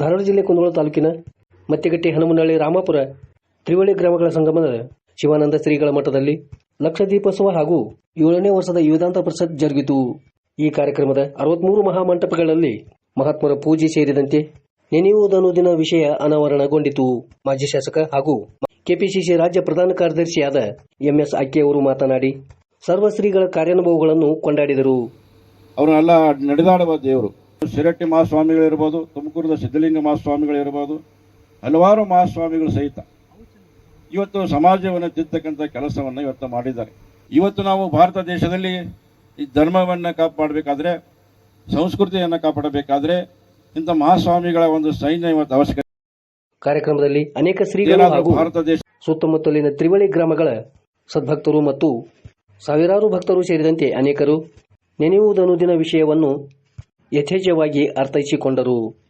ಧಾರವಾಡ ಜಿಲ್ಲೆ ಕುಂದಗೋಳ ತಾಲೂಕಿನ ಮತ್ತೆಗಟ್ಟಿ ಹನುಮನಹಳ್ಳಿ ರಾಮಾಪುರ ತ್ರಿವಳಿ ಗ್ರಾಮಗಳ ಸಂಗಮದ ಶಿವಾನಂದ ಶ್ರೀಗಳ ಮಠದಲ್ಲಿ ಲಕ್ಷ ದೀಪೋತ್ಸವ ಹಾಗೂ ಏಳನೇ ವರ್ಷದ ವೇದಾಂತ ಪರಿಷತ್ ಜರುಗಿತು. ಈ ಕಾರ್ಯಕ್ರಮದ ಅರವತ್ಮೂರು ಮಹಾಮಂಟಪಗಳಲ್ಲಿ ಮಹಾತ್ಮರ ಪೂಜೆ ಸೇರಿದಂತೆ ನೆನೆಯುವುದನುದಿನ ವಿಷಯ ಅನಾವರಣಗೊಂಡಿತು. ಮಾಜಿ ಶಾಸಕ ಹಾಗೂ ಕೆಪಿಸಿಸಿ ರಾಜ್ಯ ಪ್ರಧಾನ ಕಾರ್ಯದರ್ಶಿಯಾದ ಎಂಎಸ್ ಅಕ್ಕಿ ಅವರು ಮಾತನಾಡಿ ಸರ್ವಶ್ರೀಗಳ ಕಾರ್ಯಾನುಭವಗಳನ್ನು ಕೊಂಡಾಡಿದರು. ಅವರೆಲ್ಲ ನಡೆದಾಡುವ ದೇವರು. ಶಿರಟ್ಟಿ ಮಹಾಸ್ವಾಮಿಗಳಿರ್ಬೋದು ತುಮಕೂರದ ಸಿದ್ಧಲಿಂಗ ಮಹಾಸ್ವಾಮಿಗಳಿರ್ಬೋದು ಹಲವಾರು ಮಹಾಸ್ವಾಮಿಗಳು ಸಹಿತ ಇವತ್ತು ಸಮಾಜವನ್ನು ತಿದ್ದತಕ್ಕಂಥ ಕೆಲಸವನ್ನು ಇವತ್ತು ಮಾಡಿದ್ದಾರೆ. ಇವತ್ತು ನಾವು ಭಾರತ ದೇಶದಲ್ಲಿ ಈ ಧರ್ಮವನ್ನು ಕಾಪಾಡಬೇಕಾದ್ರೆ ಸಂಸ್ಕೃತಿಯನ್ನು ಕಾಪಾಡಬೇಕಾದ್ರೆ ಇಂಥ ಮಹಾಸ್ವಾಮಿಗಳ ಒಂದು ಸೈನ್ಯ ಇವತ್ತು ಅವಶ್ಯಕ ಕಾರ್ಯಕ್ರಮದಲ್ಲಿ ಅನೇಕ ಶ್ರೀಗಳು ಹಾಗೂ ಭಾರತ ದೇಶ ಸುತ್ತಮುತ್ತಲಿನ ತ್ರಿವಳಿ ಗ್ರಾಮಗಳ ಸದ್ಭಕ್ತರು ಮತ್ತು ಸಾವಿರಾರು ಭಕ್ತರು ಸೇರಿದಂತೆ ಅನೇಕರು ನೆನೆಯುವುದನುದಿನ ವಿಷಯವನ್ನು ಯಥೇಚ್ಛವಾಗಿ ಅರ್ಥೈಸಿಕೊಂಡರು.